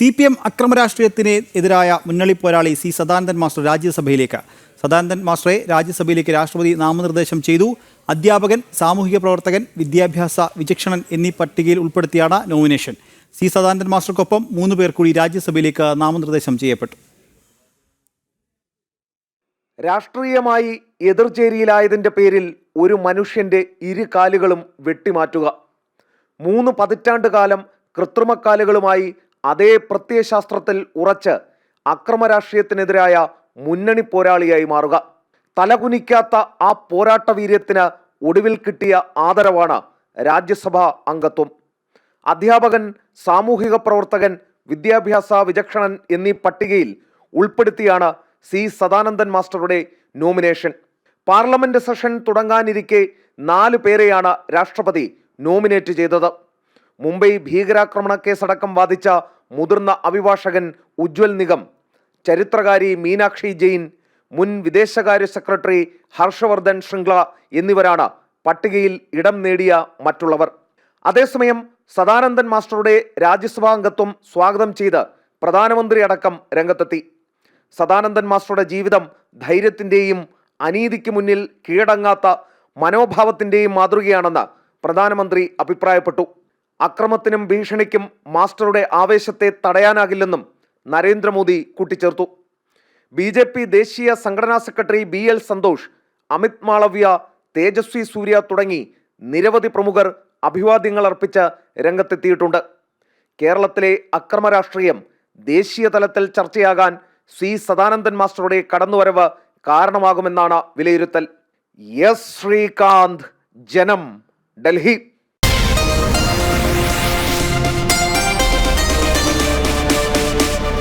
C P M അക്രമ രാഷ്ട്രീയത്തിന് എതിരായ മുന്നണി പോരാളി സി സദാനന്ദൻ മാസ്റ്റർ രാജ്യസഭയിലേക്ക്. സദാനന്ദൻ മാസ്റ്ററെ രാജ്യസഭയിലേക്ക് രാഷ്ട്രപതി നാമനിർദ്ദേശം ചെയ്തു. അധ്യാപകൻ സാമൂഹിക പ്രവർത്തകൻ വിദ്യാഭ്യാസ വിചക്ഷണൻ എന്നീ പട്ടികയിൽ ഉൾപ്പെടുത്തിയാണ് നോമിനേഷൻ. സി സദാനന്ദൻ മാസ്റ്റർക്കൊപ്പം മൂന്ന് പേർ കൂടി രാജ്യസഭയിലേക്ക് നാമനിർദ്ദേശം ചെയ്യപ്പെട്ടു. രാഷ്ട്രീയമായി എതിർചേരിയിലായതിന്റെ പേരിൽ ഒരു മനുഷ്യന്റെ ഇരു കാലുകളും വെട്ടിമാറ്റുക. മൂന്ന് പതിറ്റാണ്ട് കാലം കൃത്രിമക്കാലുകളുമായി അതേ പ്രത്യയശാസ്ത്രത്തിൽ ഉറച്ച് അക്രമരാഷ്ട്രീയത്തിനെതിരായ മുന്നണി പോരാളിയായി മാറുക. തലകുനിക്കാത്ത ആ പോരാട്ട വീര്യത്തിന് ഒടുവിൽ കിട്ടിയ ആദരവാണ് രാജ്യസഭാ അംഗത്വം. അധ്യാപകൻ സാമൂഹിക പ്രവർത്തകൻ വിദ്യാഭ്യാസ വിചക്ഷണൻ എന്നീ പട്ടികയിൽ ഉൾപ്പെടുത്തിയാണ് സി സദാനന്ദൻ മാസ്റ്ററുടെ നോമിനേഷൻ. പാർലമെന്റ് സെഷൻ തുടങ്ങാനിരിക്കെ നാല് പേരെയാണ് രാഷ്ട്രപതി നോമിനേറ്റ് ചെയ്തത്. മുംബൈ ഭീകരാക്രമണ കേസടക്കം വാദിച്ച മുതിർന്ന അഭിഭാഷകൻ ഉജ്വൽ നിഗം ചരിത്രകാരി മീനാക്ഷി ജെയിൻ മുൻ വിദേശകാര്യ സെക്രട്ടറി ഹർഷവർദ്ധൻ ശൃംഗ്ല എന്നിവരാണ് പട്ടികയിൽ ഇടം നേടിയ മറ്റുള്ളവർ. അതേസമയം സദാനന്ദൻ മാസ്റ്ററുടെ രാജ്യസഭാംഗത്വം സ്വാഗതം ചെയ്ത് പ്രധാനമന്ത്രി അടക്കം രംഗത്തെത്തി. സദാനന്ദൻ മാസ്റ്ററുടെ ജീവിതം ധൈര്യത്തിന്റെയും അനീതിക്ക് മുന്നിൽ കീഴടങ്ങാത്ത മനോഭാവത്തിന്റെയും മാതൃകയാണെന്ന് പ്രധാനമന്ത്രി അഭിപ്രായപ്പെട്ടു. അക്രമത്തിനും ഭീഷണിക്കും മാസ്റ്ററുടെ ആവേശത്തെ തടയാനാകില്ലെന്നും നരേന്ദ്രമോദി കൂട്ടിച്ചേർത്തു. ബി ജെ പി ദേശീയ സംഘടനാ secretary B L Santhosh Amit Malviya Tejasvi Surya തുടങ്ങി നിരവധി പ്രമുഖർ അഭിവാദ്യങ്ങൾ അർപ്പിച്ച് രംഗത്തെത്തിയിട്ടുണ്ട്. കേരളത്തിലെ അക്രമ രാഷ്ട്രീയം ദേശീയ തലത്തിൽ ചർച്ചയാകാൻ സി സദാനന്ദൻ മാസ്റ്ററുടെ കടന്നുവരവ് കാരണമാകുമെന്നാണ് വിലയിരുത്തൽ. എസ് ശ്രീകാന്ത് ജനം ഡൽഹി.